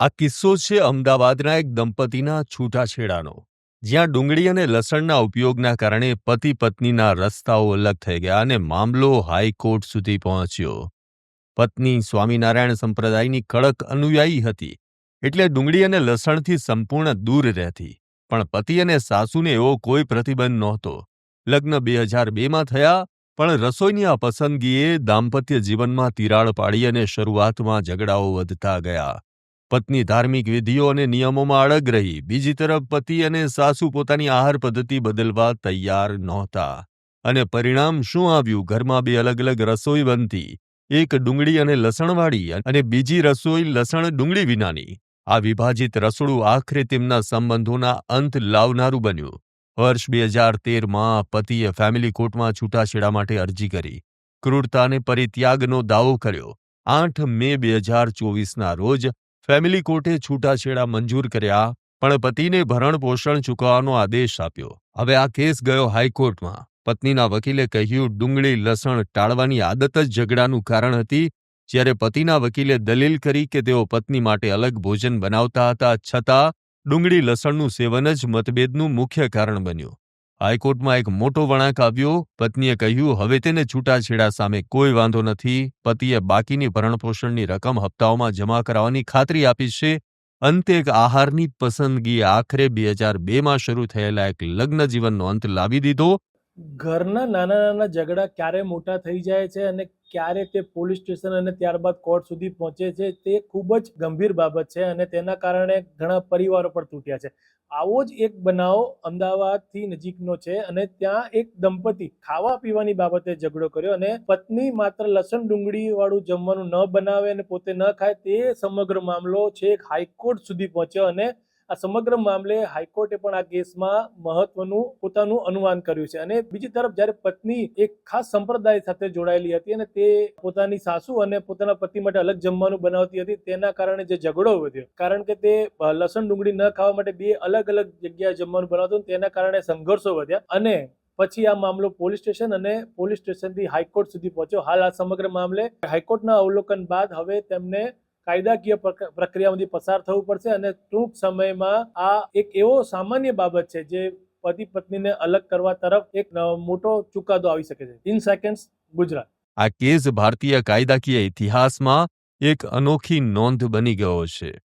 આ કિસ્સો છે અમદાવાદના એક દંપતીના છૂટાછેડાનો, જ્યાં ડુંગળી અને લસણના ઉપયોગના કારણે પતિ પત્નીના રસ્તાઓ અલગ થઈ ગયા અને મામલો હાઈકોર્ટ સુધી પહોંચ્યો. પત્ની સ્વામિનારાયણ સંપ્રદાયની કડક અનુયાયી હતી, એટલે ડુંગળી અને લસણથી સંપૂર્ણ દૂર રહેતી, પણ પતિ અને સાસુને એવો કોઈ પ્રતિબંધ નહોતો. લગ્ન બે હજાર બેમાં થયા, પણ રસોઈની આ પસંદગીએ દાંપત્ય જીવનમાં તિરાડ પાડી અને શરૂઆતમાં ઝઘડાઓ વધતા ગયા. પત્ની ધાર્મિક વિધિઓ અને નિયમોમાં અડગ રહી. બીજી તરફ, પતિ અને સાસુ પોતાની આહાર પદ્ધતિ બદલવા તૈયાર નહોતા અને પરિણામ શું આવ્યું? ઘરમાં બે અલગ અલગ રસોઈ બનતી. એક ડુંગળી અને લસણવાળી અને બીજી રસોઈ લસણ ડુંગળી વિનાની. આ વિભાજિત રસોડું આખરે તેમના સંબંધોના અંત લાવનારું બન્યું. વર્ષ બે હજાર તેરમાં પતિએ ફેમિલી કોર્ટમાં છૂટાછેડા માટે અરજી કરી. ક્રૂરતા અને પરિત્યાગનો દાવો કર્યો. આઠ મે બે હજાર ચોવીસના રોજ ફેમિલી કોર્ટે છૂટાછેડા મંજૂર કર્યા, પણ પતિને ભરણ પોષણ ચૂકવવાનો આદેશ આપ્યો. હવે આ કેસ ગયો હાઈકોર્ટમાં. પત્નીના વકીલે કહ્યું, ડુંગળી લસણ ટાળવાની આદત જ ઝઘડાનું કારણ હતી. જ્યારે પતિના વકીલે દલીલ કરી કે તેઓ પત્ની માટે અલગ ભોજન બનાવતા હતા, છતાં ડુંગળી લસણનું સેવન જ મતભેદનું મુખ્ય કારણ બન્યું. હાઈકોર્ટમાં એક મોટો વળાંક આવ્યો. પત્નીએ કહ્યું, હવે તેને છૂટાછેડા સામે કોઈ વાંધો નથી. પતિએ બાકીની ભરણપોષણની રકમ હપ્તાઓમાં જમા કરાવવાની ખાતરી આપી છે. અંતે એક આહારની પસંદગી આખરે બે હજાર બેમાં શરૂ થયેલા એક લગ્ન જીવનનો અંત લાવી દીધો. ઘરના નાના નાના ઝઘડા ક્યારે મોટા થઈ જાય છે અને ક્યારે તે પોલીસ સ્ટેશન અને ત્યારબાદ કોર્ટ સુધી પહોંચે છે, તે ખૂબ જ ગંભીર બાબત છે અને તેના કારણે ઘણા પરિવારો પણ તૂટ્યા છે. આવો જ એક બનાવ અમદાવાદથી નજીકનો છે અને ત્યાં એક દંપતી ખાવા પીવાની બાબતે ઝઘડો કર્યો અને પત્ની માત્ર લસણ ડુંગળી વાળું જમવાનું ન બનાવે અને પોતે ન ખાય તે સમગ્ર મામલો છેક હાઈકોર્ટ સુધી પહોંચ્યો અને આ સમગ્ર મામલે હાઈકોર્ટે પણ આ કેસમાં મહત્વનું પોતાનું અનુમાન કર્યું છે. અને બીજી તરફ જ્યારે પત્ની એક ખાસ સંપ્રદાય સાથે જોડાયેલી હતી અને તે પોતાની સાસુ અને પોતાના પતિ માટે અલગ જમવાનું બનાવતી હતી, તેના કારણે જે ઝઘડો વધ્યો કારણ કે તે લસણ ડુંગળી ન ખાવા માટે બે અલગ અલગ જગ્યાએ જમવાનું બનાવતો તેના કારણે સંઘર્ષો વધ્યા. અને પછી આ મામલો પોલીસ સ્ટેશન અને પોલીસ સ્ટેશનથી હાઈકોર્ટ સુધી પહોંચ્યો. હાલ આ સમગ્ર મામલે હાઈકોર્ટના અવલોકન બાદ હવે તેમને કાયદાકીય પ્રક- પ્રક્રિયામાંથી પસાર થવું પડશે અને ટૂંક સમયમાં આ એક એવો સામાન્ય બાબત છે જે પતિ પત્નીને અલગ કરવા તરફ એક મોટો ચુકાદો આવી શકે છે. In seconds, Gujarat. આ કેસ ભારતીય કાયદાકીય ઇતિહાસમાં એક અનોખી નોંધ બની ગયો છે.